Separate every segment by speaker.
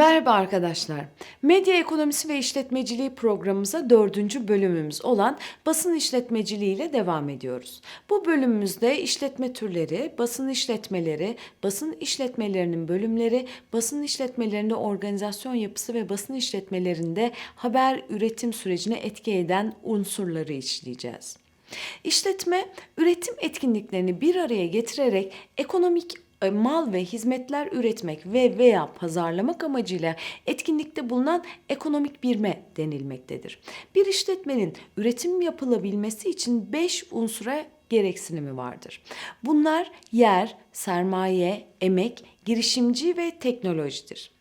Speaker 1: Merhaba arkadaşlar. Medya ekonomisi ve işletmeciliği programımıza dördüncü bölümümüz olan basın işletmeciliği ile devam ediyoruz. Bu bölümümüzde işletme türleri, basın işletmeleri, basın işletmelerinin bölümleri, basın işletmelerinde organizasyon yapısı ve basın işletmelerinde haber üretim sürecine etki eden unsurları işleyeceğiz. İşletme, üretim etkinliklerini bir araya getirerek ekonomik mal ve hizmetler üretmek ve veya pazarlamak amacıyla etkinlikte bulunan ekonomik birme denilmektedir. Bir işletmenin üretim yapılabilmesi için 5 unsura gereksinimi vardır. Bunlar yer, sermaye, emek, girişimci ve teknolojidir.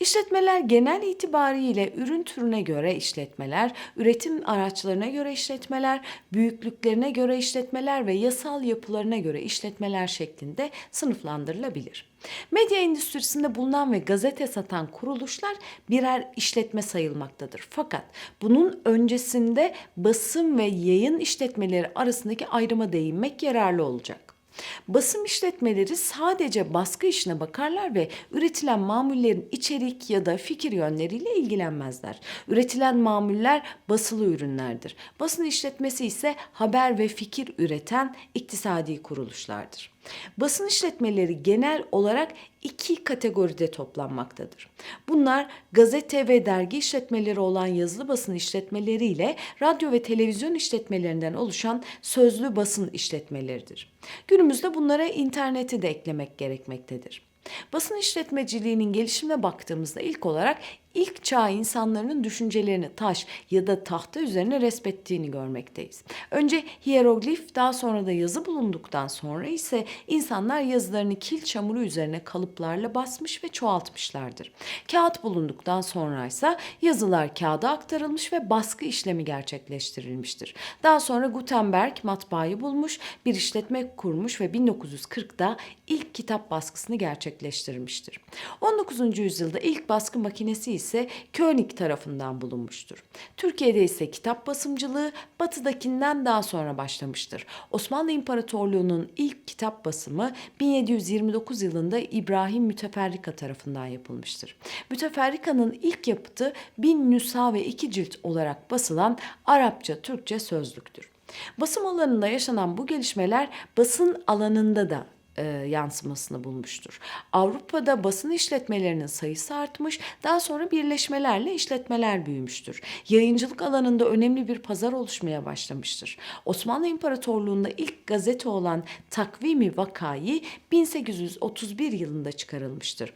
Speaker 1: İşletmeler genel itibariyle ürün türüne göre işletmeler, üretim araçlarına göre işletmeler, büyüklüklerine göre işletmeler ve yasal yapılarına göre işletmeler şeklinde sınıflandırılabilir. Medya endüstrisinde bulunan ve gazete satan kuruluşlar birer işletme sayılmaktadır. Fakat bunun öncesinde basın ve yayın işletmeleri arasındaki ayrıma değinmek yararlı olacak. Basım işletmeleri sadece baskı işine bakarlar ve üretilen mamullerin içerik ya da fikir yönleriyle ilgilenmezler. Üretilen mamuller basılı ürünlerdir. Basın işletmesi ise haber ve fikir üreten iktisadi kuruluşlardır. Basın işletmeleri genel olarak iki kategoride toplanmaktadır. Bunlar gazete ve dergi işletmeleri olan yazılı basın işletmeleri ile radyo ve televizyon işletmelerinden oluşan sözlü basın işletmeleridir. Günümüzde bunlara interneti de eklemek gerekmektedir. Basın işletmeciliğinin gelişimine baktığımızda ilk olarak ilk çağ insanların düşüncelerini taş ya da tahta üzerine resmettiğini görmekteyiz. Önce hieroglif daha sonra da yazı bulunduktan sonra ise insanlar yazılarını kil çamuru üzerine kalıplarla basmış ve çoğaltmışlardır. Kağıt bulunduktan sonra ise yazılar kağıda aktarılmış ve baskı işlemi gerçekleştirilmiştir. Daha sonra Gutenberg matbaayı bulmuş, bir işletme kurmuş ve 1940'da ilk kitap baskısını gerçekleştirmiştir. 19. yüzyılda ilk baskı makinesi ise König tarafından bulunmuştur. Türkiye'de ise kitap basımcılığı batıdakinden daha sonra başlamıştır. Osmanlı İmparatorluğu'nun ilk kitap basımı 1729 yılında İbrahim Müteferrika tarafından yapılmıştır. Müteferrika'nın ilk yapıtı bin nüsa ve iki cilt olarak basılan Arapça Türkçe sözlüktür. Basım alanında yaşanan bu gelişmeler basın alanında da e, yansımasını bulmuştur. Avrupa'da basın işletmelerinin sayısı artmış, daha sonra birleşmelerle işletmeler büyümüştür. Yayıncılık alanında önemli bir pazar oluşmaya başlamıştır. Osmanlı İmparatorluğu'nda ilk gazete olan Takvimi Vakayı 1831 yılında çıkarılmıştır.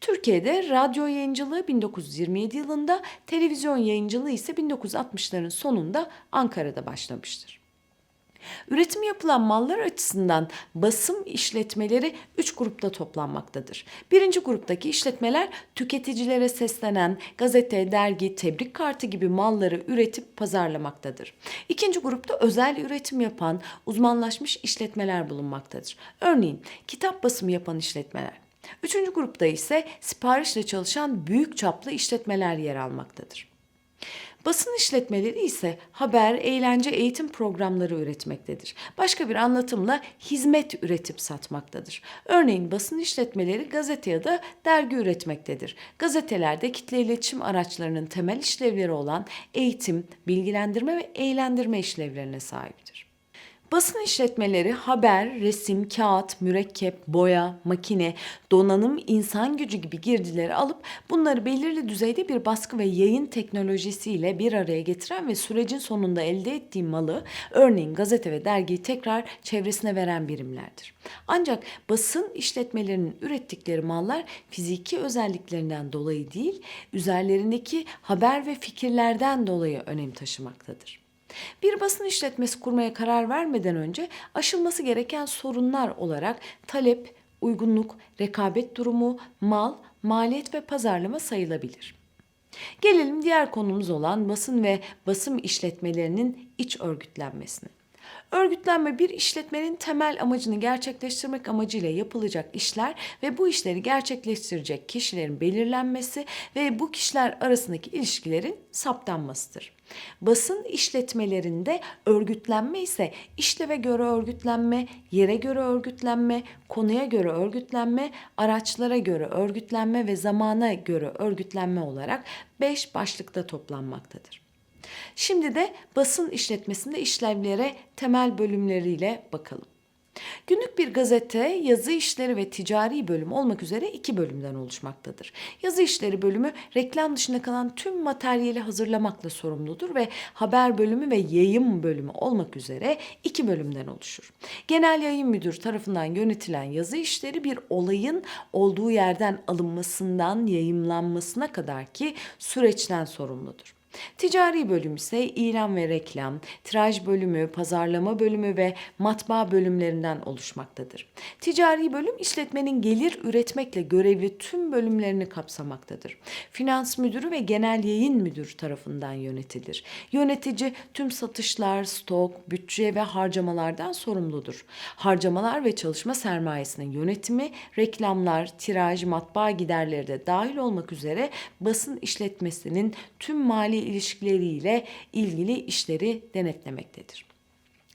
Speaker 1: Türkiye'de radyo yayıncılığı 1927 yılında, televizyon yayıncılığı ise 1960'ların sonunda Ankara'da başlamıştır. Üretim yapılan mallar açısından basım işletmeleri üç grupta toplanmaktadır. Birinci gruptaki işletmeler tüketicilere seslenen gazete, dergi, tebrik kartı gibi malları üretip pazarlamaktadır. İkinci grupta özel üretim yapan uzmanlaşmış işletmeler bulunmaktadır. Örneğin kitap basımı yapan işletmeler. Üçüncü grupta ise siparişle çalışan büyük çaplı işletmeler yer almaktadır. Basın işletmeleri ise haber, eğlence, eğitim programları üretmektedir. Başka bir anlatımla hizmet üretip satmaktadır. Örneğin basın işletmeleri gazete ya da dergi üretmektedir. Gazetelerde kitle iletişim araçlarının temel işlevleri olan eğitim, bilgilendirme ve eğlendirme işlevlerine sahiptir. Basın işletmeleri haber, resim, kağıt, mürekkep, boya, makine, donanım, insan gücü gibi girdileri alıp bunları belirli düzeyde bir baskı ve yayın teknolojisiyle bir araya getiren ve sürecin sonunda elde ettiği malı, örneğin gazete ve dergiyi tekrar çevresine veren birimlerdir. Ancak basın işletmelerinin ürettikleri mallar fiziki özelliklerinden dolayı değil, üzerlerindeki haber ve fikirlerden dolayı önem taşımaktadır. Bir basın işletmesi kurmaya karar vermeden önce aşılması gereken sorunlar olarak talep, uygunluk, rekabet durumu, mal, maliyet ve pazarlama sayılabilir. Gelelim diğer konumuz olan basın ve basım işletmelerinin iç örgütlenmesine. Örgütlenme bir işletmenin temel amacını gerçekleştirmek amacıyla yapılacak işler ve bu işleri gerçekleştirecek kişilerin belirlenmesi ve bu kişiler arasındaki ilişkilerin saptanmasıdır. Basın işletmelerinde örgütlenme ise işleve göre örgütlenme, yere göre örgütlenme, konuya göre örgütlenme, araçlara göre örgütlenme ve zamana göre örgütlenme olarak beş başlıkta toplanmaktadır. Şimdi de basın işletmesinde işlevlere temel bölümleriyle bakalım. Günlük bir gazete yazı işleri ve ticari bölüm olmak üzere iki bölümden oluşmaktadır. Yazı işleri bölümü reklam dışında kalan tüm materyali hazırlamakla sorumludur ve haber bölümü ve yayın bölümü olmak üzere iki bölümden oluşur. Genel yayın müdürü tarafından yönetilen yazı işleri bir olayın olduğu yerden alınmasından yayımlanmasına kadar ki süreçten sorumludur. Ticari bölüm ise ilan ve reklam, tiraj bölümü, pazarlama bölümü ve matbaa bölümlerinden oluşmaktadır. Ticari bölüm işletmenin gelir üretmekle görevli tüm bölümlerini kapsamaktadır. Finans müdürü ve genel yayın müdürü tarafından yönetilir. Yönetici tüm satışlar, stok, bütçe ve harcamalardan sorumludur. Harcamalar ve çalışma sermayesinin yönetimi, reklamlar, tiraj, matbaa giderleri de dahil olmak üzere basın işletmesinin tüm mali ilişkileriyle ilgili işleri denetlemektedir.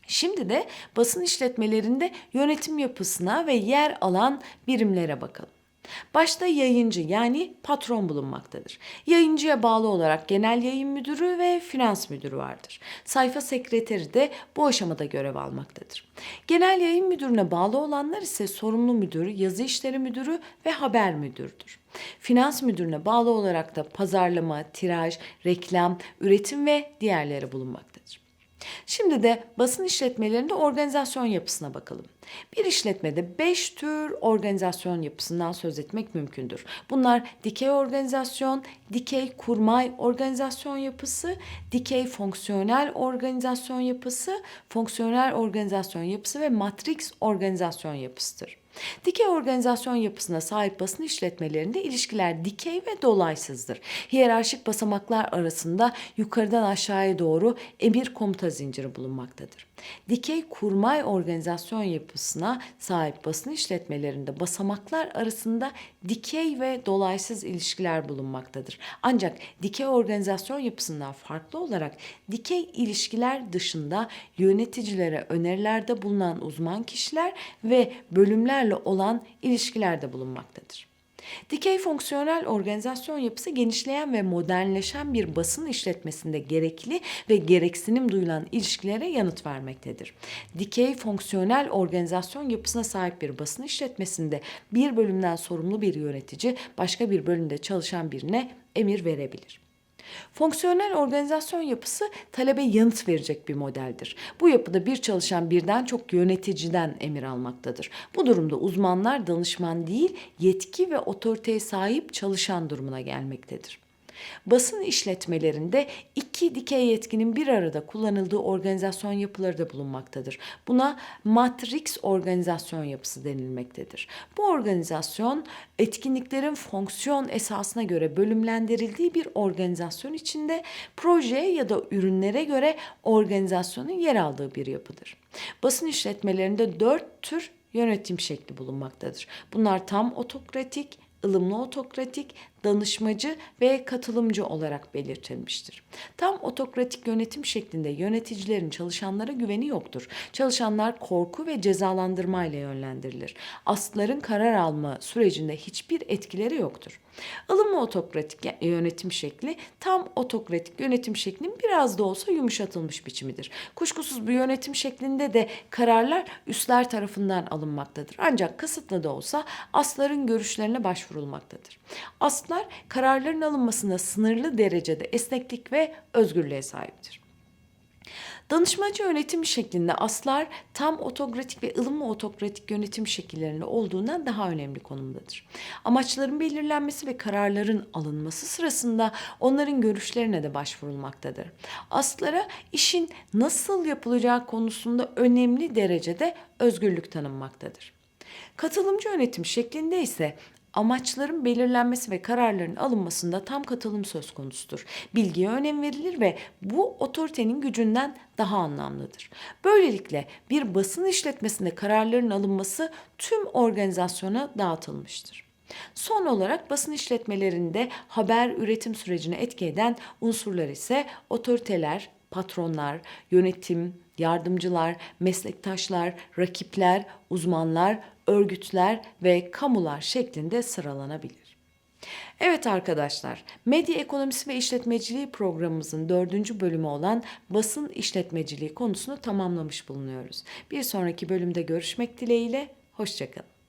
Speaker 1: Şimdi de basın işletmelerinde yönetim yapısına ve yer alan birimlere bakalım. Başta yayıncı yani patron bulunmaktadır. Yayıncıya bağlı olarak genel yayın müdürü ve finans müdürü vardır. Sayfa sekreteri de bu aşamada görev almaktadır. Genel yayın müdürüne bağlı olanlar ise sorumlu müdür, yazı işleri müdürü ve haber müdürdür. Finans müdürüne bağlı olarak da pazarlama, tiraj, reklam, üretim ve diğerleri bulunmaktadır. Şimdi de basın işletmelerinde organizasyon yapısına bakalım. Bir işletmede 5 tür organizasyon yapısından söz etmek mümkündür. Bunlar dikey organizasyon, dikey kurmay organizasyon yapısı, dikey fonksiyonel organizasyon yapısı, fonksiyonel organizasyon yapısı ve matrix organizasyon yapısıdır. Dikey organizasyon yapısına sahip basın işletmelerinde ilişkiler dikey ve dolaysızdır. Hiyerarşik basamaklar arasında yukarıdan aşağıya doğru emir komuta zinciri bulunmaktadır. Dikey kurmay organizasyon yapısına sahip basın işletmelerinde basamaklar arasında dikey ve dolaysız ilişkiler bulunmaktadır. Ancak dikey organizasyon yapısından farklı olarak dikey ilişkiler dışında yöneticilere önerilerde bulunan uzman kişiler ve bölümlerle olan ilişkilerde bulunmaktadır. Dikey fonksiyonel organizasyon yapısı genişleyen ve modernleşen bir basın işletmesinde gerekli ve gereksinim duyulan ilişkilere yanıt vermektedir. Dikey fonksiyonel organizasyon yapısına sahip bir basın işletmesinde bir bölümden sorumlu bir yönetici başka bir bölümde çalışan birine emir verebilir. Fonksiyonel organizasyon yapısı talebe yanıt verecek bir modeldir. Bu yapıda bir çalışan birden çok yöneticiden emir almaktadır. Bu durumda uzmanlar danışman değil, yetki ve otoriteye sahip çalışan durumuna gelmektedir. Basın işletmelerinde iki dikey yetkinin bir arada kullanıldığı organizasyon yapıları da bulunmaktadır. Buna matrix organizasyon yapısı denilmektedir. Bu organizasyon etkinliklerin fonksiyon esasına göre bölümlendirildiği bir organizasyon içinde proje ya da ürünlere göre organizasyonun yer aldığı bir yapıdır. Basın işletmelerinde dört tür yönetim şekli bulunmaktadır. Bunlar tam otokratik, ılımlı otokratik, danışmacı ve katılımcı olarak belirtilmiştir. Tam otokratik yönetim şeklinde yöneticilerin çalışanlara güveni yoktur. Çalışanlar korku ve cezalandırma ile yönlendirilir. Aslıların karar alma sürecinde hiçbir etkileri yoktur. Ilımlı otokratik yönetim şekli tam otokratik yönetim şeklinin biraz da olsa yumuşatılmış biçimidir. Kuşkusuz bu yönetim şeklinde de kararlar üstler tarafından alınmaktadır. Ancak kısıtlı da olsa asların görüşlerine başvurulmaktadır. Aslı şahıslar kararların alınmasında sınırlı derecede esneklik ve özgürlüğe sahiptir. Danışmacı yönetim şeklinde aslar tam otokratik ve ılımlı otokratik yönetim şekillerinde olduğundan daha önemli konumdadır. Amaçların belirlenmesi ve kararların alınması sırasında onların görüşlerine de başvurulmaktadır. Aslara işin nasıl yapılacağı konusunda önemli derecede özgürlük tanınmaktadır. Katılımcı yönetim şeklinde ise amaçların belirlenmesi ve kararların alınmasında tam katılım söz konusudur. Bilgiye önem verilir ve bu otoritenin gücünden daha anlamlıdır. Böylelikle bir basın işletmesinde kararların alınması tüm organizasyona dağıtılmıştır. Son olarak basın işletmelerinde haber üretim sürecine etki eden unsurlar ise otoriteler, patronlar, yönetim, yardımcılar, meslektaşlar, rakipler, uzmanlar, örgütler ve kamular şeklinde sıralanabilir. Evet arkadaşlar, medya ekonomisi ve işletmeciliği programımızın dördüncü bölümü olan basın işletmeciliği konusunu tamamlamış bulunuyoruz. Bir sonraki bölümde görüşmek dileğiyle, hoşçakalın.